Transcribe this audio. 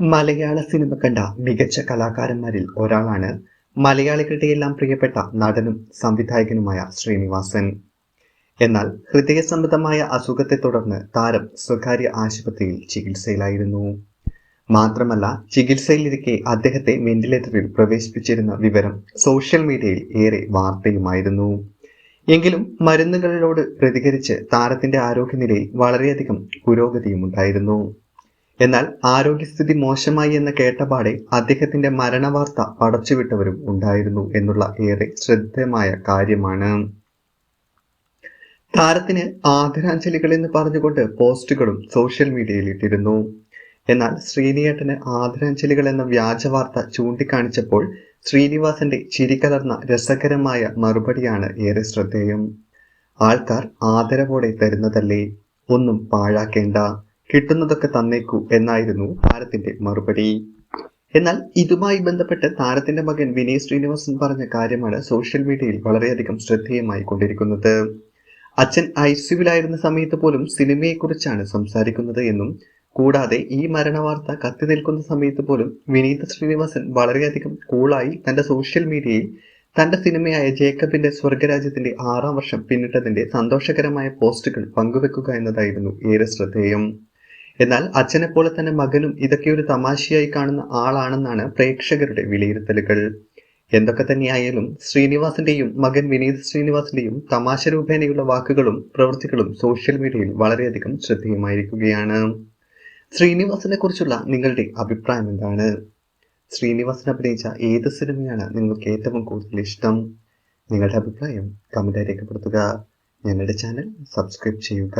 മലയാള cinema കണ്ട മികച്ച കലാകാരന്മാരിൽ ഒരാളാണ് മലയാളികളുടെ എല്ലാം പ്രിയപ്പെട്ട നടനും സംവിധായകനുമായ ശ്രീനിവാസൻ. എന്നാൽ ഹൃദയസംബന്ധമായ അസുഖത്തെ തുടർന്ന് താരം സ്വകാര്യ ആശുപത്രിയിൽ ചികിത്സയിലായിരുന്നു. മാത്രമല്ല ചികിത്സയിലിരിക്കെ അദ്ദേഹത്തെ വെന്റിലേറ്ററിൽ പ്രവേശിപ്പിച്ചിരുന്ന വിവരം സോഷ്യൽ മീഡിയയിൽ ഏറെ വാർത്തയുമായിരുന്നു. എങ്കിലും മരുന്നുകളിലോട് പ്രതികരിച്ച് താരത്തിന്റെ ആരോഗ്യനിലയിൽ വളരെയധികം പുരോഗതിയുമുണ്ടായിരുന്നു. എന്നാൽ ആരോഗ്യസ്ഥിതി മോശമായി എന്ന് കേട്ടപാടെ അദ്ദേഹത്തിന്റെ മരണവാർത്ത പടച്ചുവിട്ടവരും ഉണ്ടായിരുന്നു എന്നുള്ള ഏറെ ശ്രദ്ധേയമായ കാര്യമാണ്. താരത്തിന് ആദരാഞ്ജലികൾ എന്ന് പറഞ്ഞുകൊണ്ട് പോസ്റ്റുകളും സോഷ്യൽ മീഡിയയിൽ ഇട്ടിരുന്നു. എന്നാൽ ശ്രീനിയേട്ടന് ആദരാഞ്ജലികൾ എന്ന വ്യാജ വാർത്ത ചൂണ്ടിക്കാണിച്ചപ്പോൾ ശ്രീനിവാസന്റെ ചിരികലർന്ന രസകരമായ മറുപടിയാണ് ഏറെ ശ്രദ്ധേയം. ആൾക്കാർ ആദരവോടെ തരുന്നതല്ലേ? ഒന്നും പാഴാക്കേണ്ട. കിട്ടുന്നതൊക്കെ തന്നേക്കൂ എന്നായിരുന്നു താരത്തിന്റെ മറുപടി. എന്നാൽ ഇതുമായി ബന്ധപ്പെട്ട് താരത്തിന്റെ മകൻ വിനയ് ശ്രീനിവാസൻ പറഞ്ഞ കാര്യമാണ് സോഷ്യൽ മീഡിയയിൽ വളരെയധികം ശ്രദ്ധേയമായി കൊണ്ടിരിക്കുന്നത്. അച്ഛൻ ഐ സിയുവിലായിരുന്ന സമയത്ത് പോലും സിനിമയെക്കുറിച്ചാണ് സംസാരിക്കുന്നത് എന്നും കൂടാതെ ഈ മരണവാർത്ത കത്തി നിൽക്കുന്ന സമയത്ത് പോലും വിനീത് ശ്രീനിവാസൻ വളരെയധികം കൂളായി തന്റെ സോഷ്യൽ മീഡിയയിൽ തന്റെ സിനിമയായ ജേക്കബിന്റെ സ്വർഗരാജ്യത്തിന്റെ ആറാം വർഷം പിന്നിട്ടതിന്റെ സന്തോഷകരമായ പോസ്റ്റുകൾ പങ്കുവെക്കുക എന്നതായിരുന്നു ഏറെ ശ്രദ്ധേയം. എന്നാൽ അച്ഛനെ പോലെ തന്നെ മകനും ഇതൊക്കെ ഒരു തമാശയായി കാണുന്ന ആളാണെന്നാണ് പ്രേക്ഷകരുടെ വിലയിരുത്തലുകൾ. എന്തൊക്കെ തന്നെയായാലും ശ്രീനിവാസിന്റെയും മകൻ വിനീത് ശ്രീനിവാസിന്റെയും തമാശ രൂപേണയുള്ള വാക്കുകളും പ്രവൃത്തികളും സോഷ്യൽ മീഡിയയിൽ വളരെയധികം ശ്രദ്ധേയമായിരിക്കുകയാണ്. ശ്രീനിവാസിനെ കുറിച്ചുള്ള നിങ്ങളുടെ അഭിപ്രായം എന്താണ്? ശ്രീനിവാസൻ അഭിനയിച്ച ഏത് സിനിമയാണ് നിങ്ങൾക്ക് ഏറ്റവും കൂടുതൽ ഇഷ്ടം? നിങ്ങളുടെ അഭിപ്രായം കമന്റായി രേഖപ്പെടുത്തുക. ഞങ്ങളുടെ ചാനൽ സബ്സ്ക്രൈബ് ചെയ്യുക.